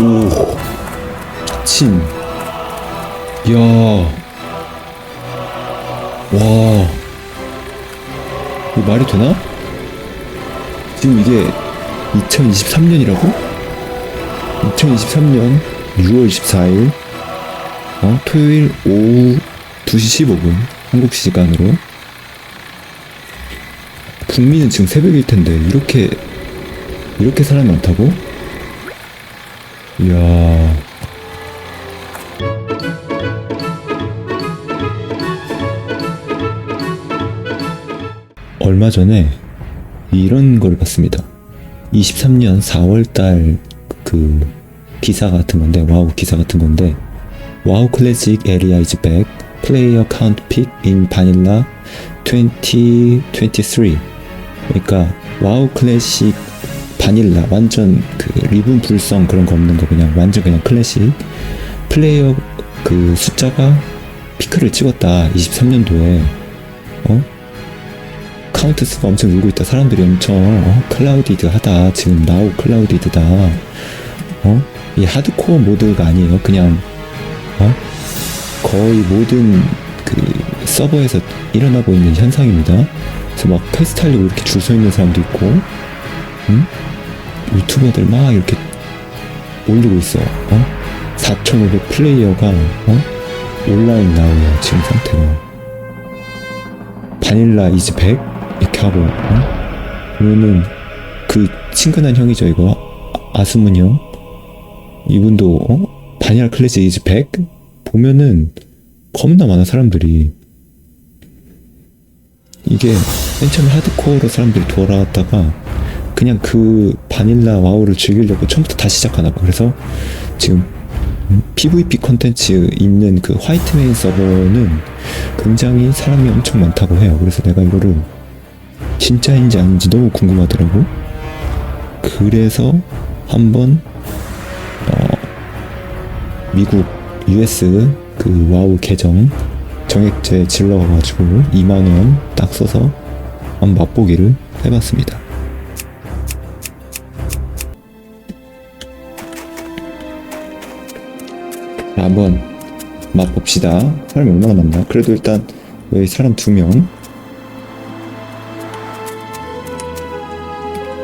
오. 친. 이야. 와. 이거 말이 되나? 지금 이게 2023년이라고? 2023년 6월 14일 어, 토요일 오후 2시 15분 한국 시간으로 북미는 지금 새벽일 텐데 이렇게 이렇게 사람이 많다고? 이야 얼마 전에 이런 걸 봤습니다. 23년 4월 달 그 기사 같은 건데 와우 기사 같은 건데 와우 클래식 에리아 이즈 백 플레이어 카운트 픽 인 바닐라 2023 그러니까 와우 클래식 바닐라 완전 그 리본 불성 그런 거 없는 거 그냥 완전 그냥 클래식. 플레이어 그 숫자가 피크를 찍었다 23년도에. 어? 카운트 수가 엄청 늘고 있다. 사람들이 엄청 어, 클라우디드하다. 지금 나우 클라우디드다. 어? 이 하드코어 모드가 아니에요. 그냥 어? 거의 모든 그 서버에서 일어나고 있는 현상입니다. 그래서 막 퀘스트 하려고 이렇게 줄 서 있는 사람도 있고 응? 유튜버들 막 이렇게 올리고 있어 어? 4,500 플레이어가 어? 온라인 나오요 지금 상태가 바닐라 이즈 100 이렇게 하고 어? 그러면은 그 친근한 형이죠 이거 아, 아스문 형 이분도 어? 바닐라 클래식 이즈 100 보면은 겁나 많아 사람들이 이게 맨 처음에 하드코어로 사람들이 돌아왔다가 그냥 그 바닐라 와우를 즐기려고 처음부터 다시 시작하나 봐 그래서 지금 PVP 컨텐츠 있는 그 화이트메인 서버는 굉장히 사람이 엄청 많다고 해요. 그래서 내가 이거를 진짜인지 아닌지 너무 궁금하더라고. 그래서 한번 어 미국 US 그 와우 계정 정액제 질러가지고 2만 원 딱 써서 한번 맛보기를 해봤습니다. 한번 맛봅시다. 사람이 얼마나 많나? 그래도 일단 여기 사람 두 명.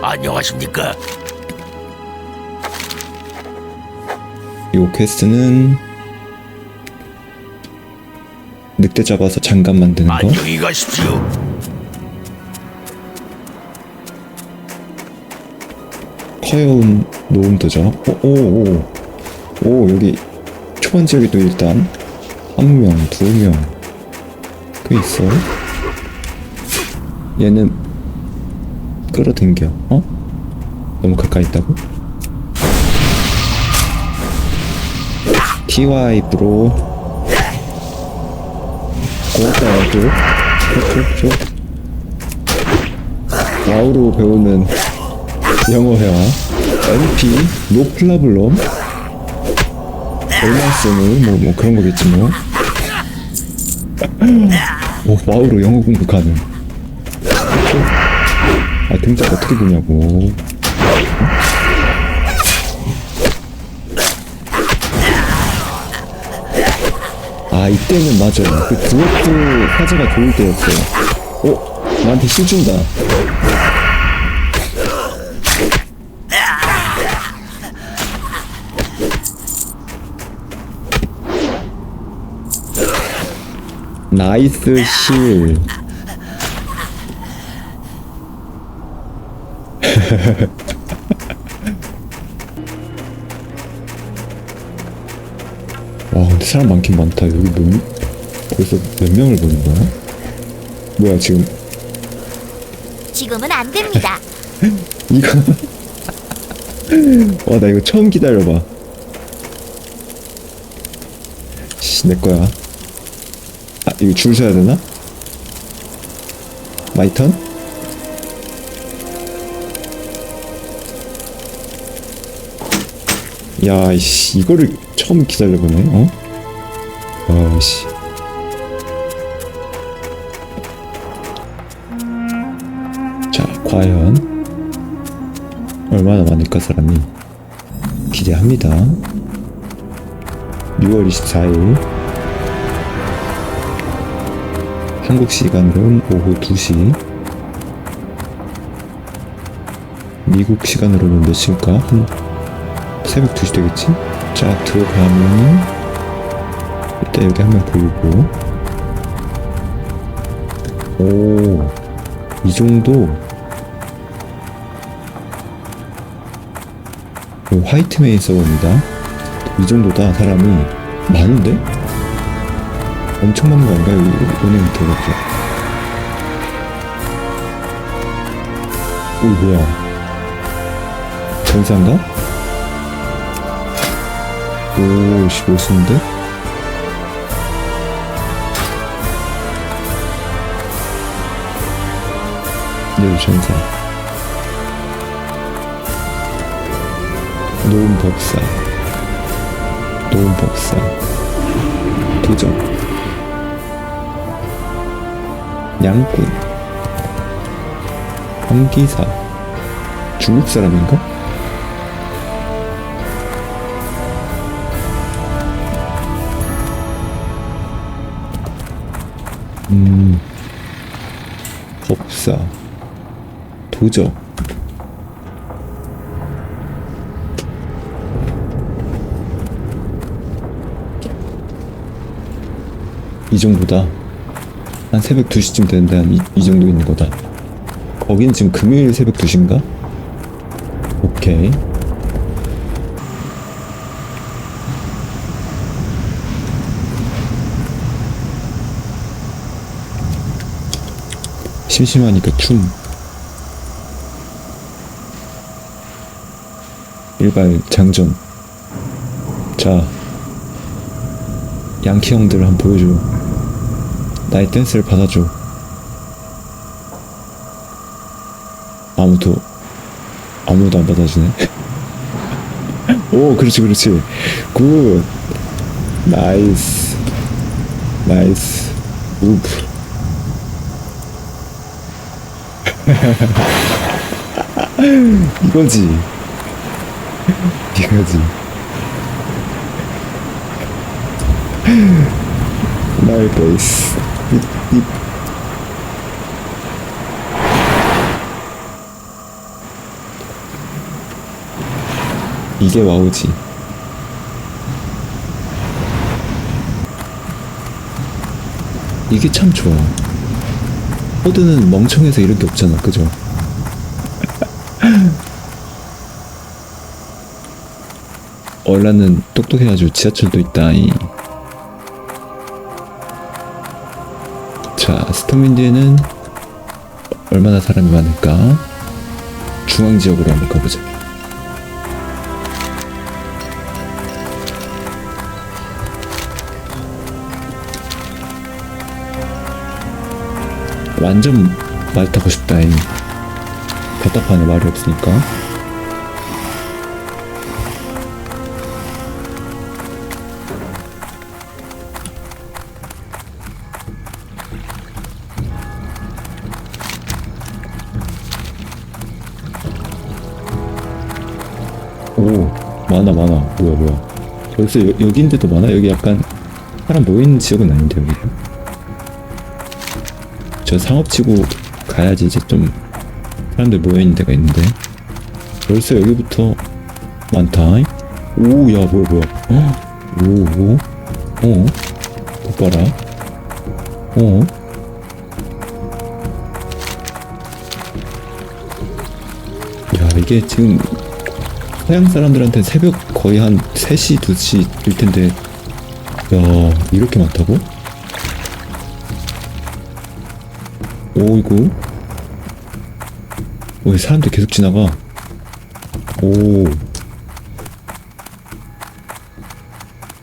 안녕하십니까? 이 퀘스트는 늑대 잡아서 장갑 만드는 거. 안녕히 가십시오. 커여운 노음도죠. 오, 오, 오. 오, 여기 초반 지역에도 일단 한 명, 두 명. 꽤 있어. 얘는 끌어당겨. 어? 너무 가까이 있다고? TY 브로 고맙다 쭉 쭉쭉 와우로 배우는 영어 회화 NP 노플라블럼 쓰는 뭐, 뭐 그런 거겠지 뭐 오, 와우로 영어 공부 가능. 아 등짝 어떻게 보냐고. 아 이때는 맞아 그 드워프 화제가 좋을 때였어 어? 나한테 실 준다 나이스 실. 와 근데 사람 많긴 많다. 여기 몇 벌써 몇 명을 보는 거야? 뭐야 지금? 지금은 안 됩니다. 이거. 와 나 이거 처음 기다려봐. 씨 내 거야. 아 이거 줄 서야 되나? 마이 턴? 야, 씨, 이거를 처음 기다려보네, 어? 와, 씨. 자, 과연 얼마나 많을까 사람이? 기대합니다. 6월 24일 한국 시간으로는 오후 2시 미국 시간으로는 몇 시일까? 한 새벽 2시 되겠지? 쫙 들어가면 일단 여기 한 명 보이고 오, 이 정도 그 화이트메인 서버입니다. 이 정도다 사람이 많은데? 엄청 많은 거 아닌가요? 은행 들어갔죠. 오 뭐야? 전사인가? 오, 씨 멋있는데? 여기 전사. 노은 법사 노은 법사 도적 양꾼. 황기사. 중국 사람인가? 음. 법사. 도적 이 정도다. 한 새벽 2시쯤 되는데 한 이 정도 있는 거다. 거긴 지금 금요일 새벽 2시인가? 오케이. 심심하니까 춤. 일발 장전. 자, 양키 형들 한번 보여줘. 나의 댄스를 받아줘. 아무도, 아무도 안 받아주네. 오, 그렇지, 그렇지. 굿. 나이스. 나이스. 우프. 이거지. 이거지. 나의 베이스. 이, 이. 이게 와우지. 이게 참 좋아. 호드는 멍청해서 이런 게 없잖아, 그죠? 얼라는 똑똑해가지고 지하철도 있다. 이. 자, 스톰윈드에는 얼마나 사람이 많을까? 중앙 지역으로 한번 가보자. 완전 말 타고 싶다. 이. 답답하네 말이 없으니까. 많아 많아. 뭐야 뭐야. 벌써 여, 여기인데도 많아? 여기 약간 사람 모이는 지역은 아닌데 여기. 저 상업치고 가야지. 이제 좀 사람들 모여있는 데가 있는데. 벌써 여기부터 많다. 오야 뭐야 뭐야. 오오? 어? 못 봐라. 어? 야 이게 지금 서양 사람들한테 새벽 거의 한 3시, 2시일 텐데, 야, 이렇게 많다고? 오이구. 왜 사람들 계속 지나가? 오.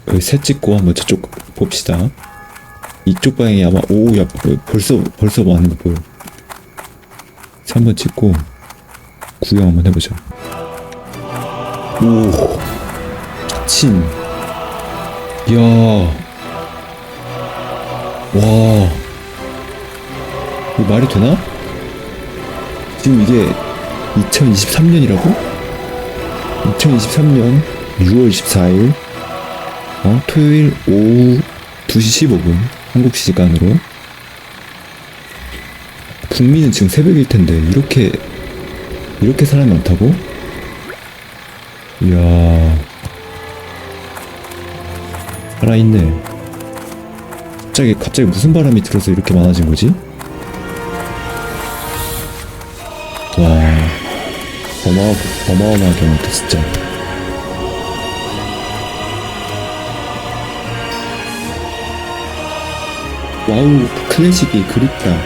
여기 새 찍고 한번 저쪽 봅시다. 이쪽 방향이 아마, 오, 야, 뭐, 벌써, 벌써 많은 거 보여. 새 한번 찍고, 구경 한번 해보자. 오, 친. 이야. 와. 이거 말이 되나? 지금 이게 2023년이라고? 2023년 6월 14일 어, 토요일 오후 2시 15분 한국 시간으로 북미는 지금 새벽일 텐데 이렇게 이렇게 사람이 많다고? 이야. 살아있네. 갑자기 갑자기 무슨 바람이 들어서 이렇게 많아진 거지? 와. 어마 어마어마하게 많다 진짜. 와우 클래식이 그립다.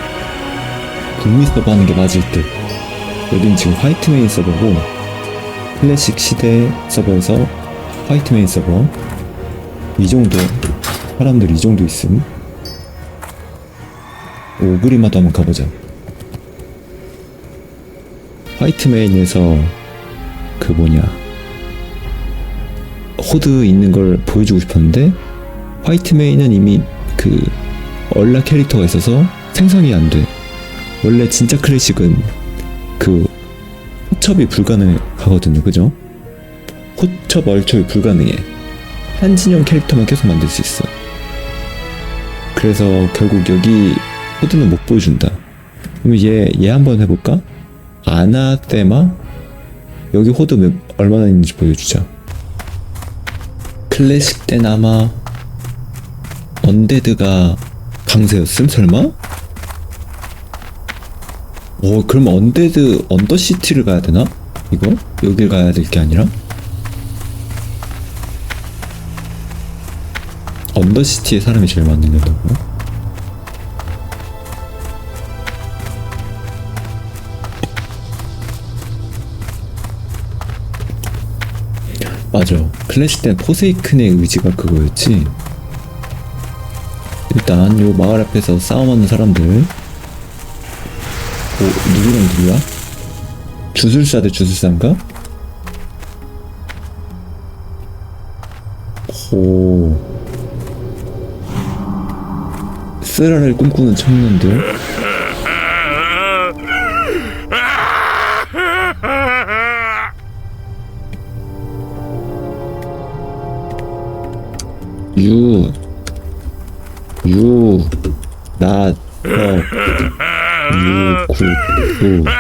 북미 서버 하는 게 맞을 듯. 여긴 지금 화이트메인 서버고 클래식 시대 서버에서 화이트메인 서버. 이 정도 사람들 이 정도 있음. 오그리마도 한번 가보자. 화이트메인에서 그 뭐냐 호드 있는 걸 보여주고 싶었는데 화이트메인은 이미 그 얼라 캐릭터가 있어서 생성이 안 돼. 원래 진짜 클래식은 그 호첩이 불가능하거든요. 그죠? 호첩 얼첩이 불가능해. 한 진영 캐릭터만 계속 만들 수 있어. 그래서 결국 여기 호드는 못 보여준다. 그럼 얘, 얘 한번 해볼까? 아나테마? 여기 호드 몇, 얼마나 있는지 보여주자. 클래식 땐 아마 언데드가 강세였음 설마? 어 그럼 언데드 언더시티를 가야 되나? 이거? 여길 가야 될 게 아니라? 언더시티에 사람이 제일 많는다고? 맞아 클래식 땐 포세이큰의 의지가 그거였지 일단 요 마을 앞에서 싸움하는 사람들 뭐, 누구랑 누구야? 주술사 대 주술사인가? 오. 쓰라를 꿈꾸는 청년들. 유, 유, 나, 어. 699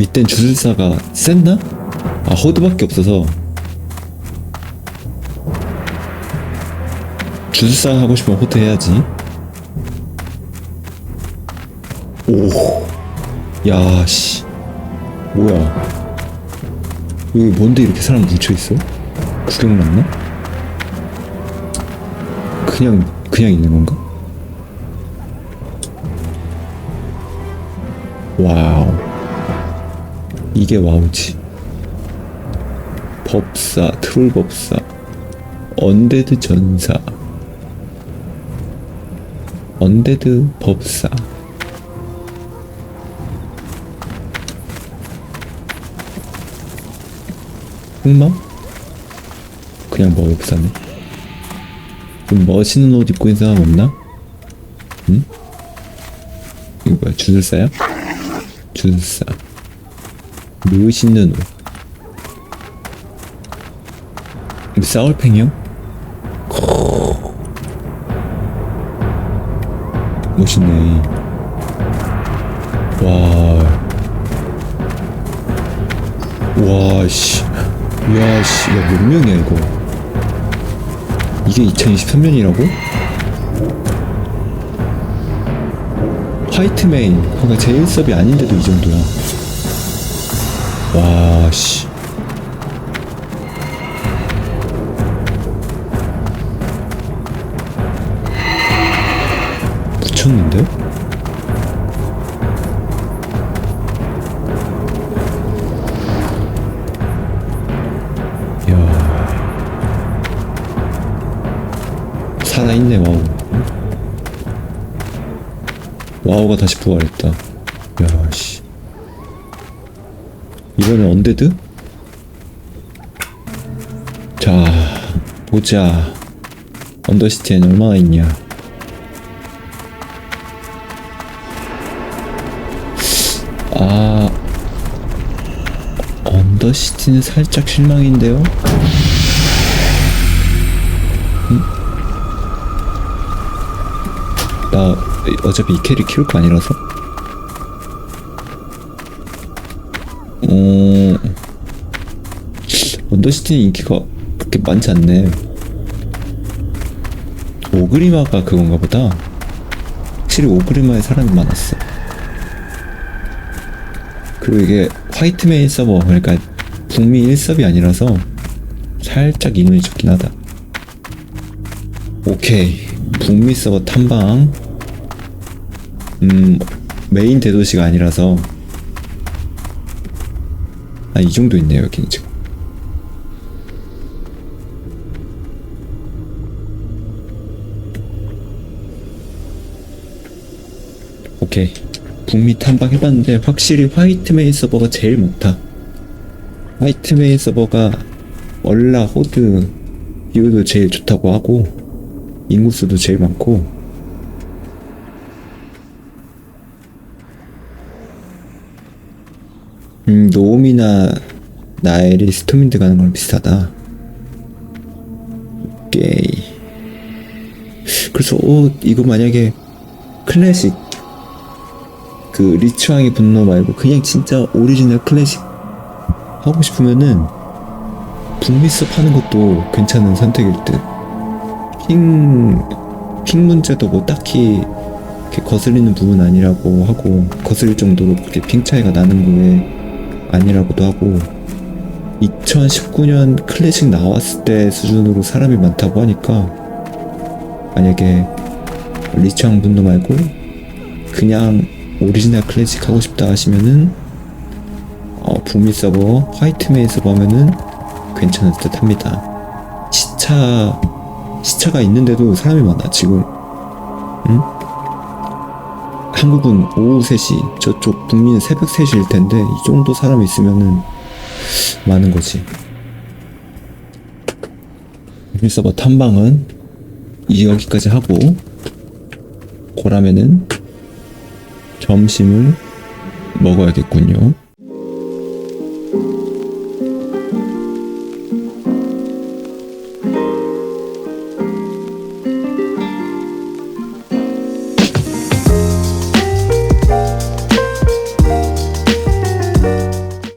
이땐 주술사가 센나? 아 허드밖에 없어서 주술사 하고 싶으면 호드 해야지 오, 야, 씨, 뭐야? 여기 뭔데 이렇게 사람 뭉쳐 있어? 구경 났나? 그냥 그냥 있는 건가? 와우, 이게 와우지. 법사, 트롤 법사, 언데드 전사. 언데드 법사 흑마? 그냥 뭐 법사네 좀 멋있는 옷 입고 있는 사람 없나? 응? 이거 뭐야 주술사야? 주술사 멋있는 옷 이거 싸울팽이요? 멋있네. 와. 와, 씨. 야, 씨. 야, 몇 명이야, 이거. 이게 2023년이라고? 화이트 메인. 그러니까 제일 섭이 아닌데도 이 정도야. 와, 씨. 미쳤는데? 이야. 살아있네, 와우. 와우가 다시 부활했다. 야, 씨. 이번엔 언데드? 자, 보자. 언더시티엔 얼마나 있냐. 아, 언더시티는 살짝 실망인데요? 어차피 이 캐리 키울 거 아니라서? 어... 언더시티는 인기가 그렇게 많지 않네. 오그리마가 그건가 보다. 확실히 오그리마에 사람이 많았어. 그리고 이게 화이트메인 서버, 그러니까 북미 1섭이 아니라서 살짝 인원이 적긴 하다. 오케이. 북미 서버 탐방. 음, 메인 대도시가 아니라서. 아, 이 정도 있네요, 여기는 지금. 오케이. 북미 탐방 해봤는데 확실히 화이트메인 서버가 제일 많다. 화이트메인 서버가 얼라 호드 비율도 제일 좋다고 하고 인구수도 제일 많고 음 노움이나 나엘이 스토민드 가는 거랑 비슷하다. 오케이. 그래서 어 이거 만약에 클래식 그 리츠왕의 분노 말고 그냥 진짜 오리지널 클래식 하고 싶으면은 북미스 파는 것도 괜찮은 선택일 듯. 핑, 핑 문제도 뭐 딱히 거슬리는 부분 아니라고 하고 거슬릴 정도로 그렇게 핑 차이가 나는 게 아니라고도 하고 2019년 클래식 나왔을 때 수준으로 사람이 많다고 하니까 만약에 리츠왕 분노 말고 그냥 오리지널 클래식 하고 싶다 하시면은 어, 북미 서버 화이트메인 서버 하면은 괜찮을 듯 합니다. 시차 시차가 있는데도 사람이 많아 지금. 응? 한국은 오후 3시 저쪽 북미는 새벽 3시일 텐데 이 정도 사람 있으면은 많은 거지. 북미 서버 탐방은 이 여기까지 하고 고라면은 점심을 먹어야겠군요.